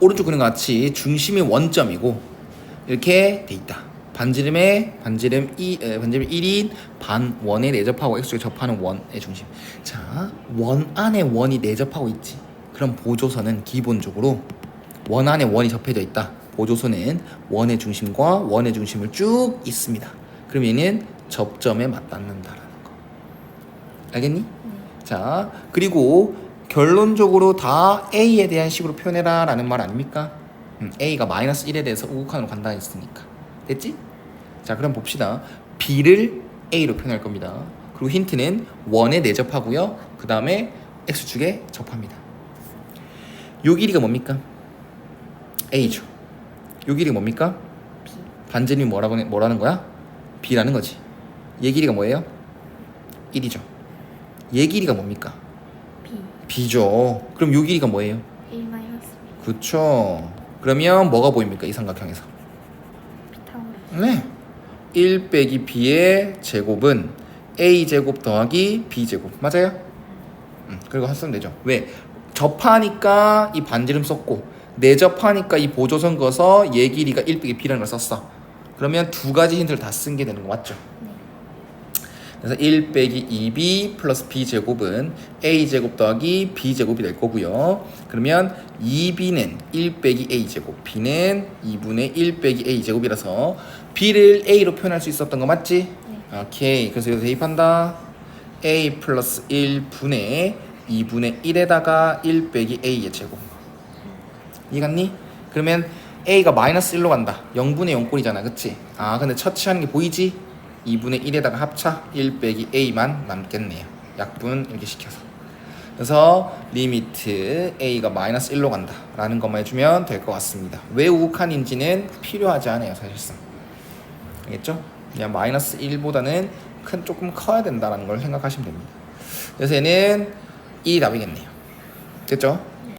오른쪽 그림 같이 중심이 원점이고 이렇게 돼 있다. 반지름의 반지름 2 에, 반지름 1인 반 원에 내접하고 x쪽에 접하는 원의 중심. 자, 원 안에 원이 내접하고 있지. 그럼 보조선은 기본적으로 원 안에 원이 접해져 있다. 보조선은 원의 중심과 원의 중심을 쭉 있습니다. 그럼 얘는 접점에 맞닿는다라는 거. 알겠니? 자, 그리고 결론적으로 다 A에 대한 식으로 표현해라 라는 말 아닙니까? 음, A가 마이너스 1에 대해서 우극한으로 간다 했으니까. 됐지? 자, 그럼 봅시다. B를 A로 표현할 겁니다. 그리고 힌트는 원에 내접하고요. 그 다음에 X축에 접합니다. 요 길이가 뭡니까? A죠. 요 길이가 뭡니까? B. 반지름이 뭐라고 뭐라는 거야? B라는 거지. 얘 길이가 뭐예요? 1이죠. 얘 길이가 뭡니까? B. B죠. 그럼 요 길이가 뭐예요? A 마이너스 B. 그쵸. 그러면 뭐가 보입니까? 이 삼각형에서. 타워. 네. 1 빼기 B의 제곱은 A 제곱 더하기 B 제곱. 맞아요? 음, 그리고 쓰면 되죠. 왜? 접하니까 이 반지름 썼고 내접하니까 이 보조선 거서 얘 길이가 1 빼기 B라는 걸 썼어. 그러면 두 가지 힌트를 다 쓴 게 되는 거 맞죠? 네. 그래서 1 빼기 2b 플러스 b 제곱은 a 제곱 더하기 b 제곱이 될 거고요. 그러면 2b는 1 빼기 a 제곱, b는 2분의 1 빼기 a 제곱이라서 b를 a로 표현할 수 있었던 거 맞지? 네. 오케이. 그래서 여기서 대입한다. a 플러스 1분의 2분의 1에다가 1 빼기 a의 제곱. 이해갔니? 그러면 a가 마이너스 1로 간다. 0분의 0꼴이잖아. 그치? 아 근데 처치하는 게 보이지? 2분의 1에다가 합차 1 빼기 a만 남겠네요. 약분 이렇게 시켜서. 그래서 리미트 a가 마이너스 1로 간다 라는 것만 해주면 될 것 같습니다. 왜 우극한인지는 필요하지 않아요 사실상. 알겠죠? 그냥 마이너스 1보다는 큰 조금 커야 된다라는 걸 생각하시면 됩니다. 그래서 얘는 이 답이겠네요. 됐죠?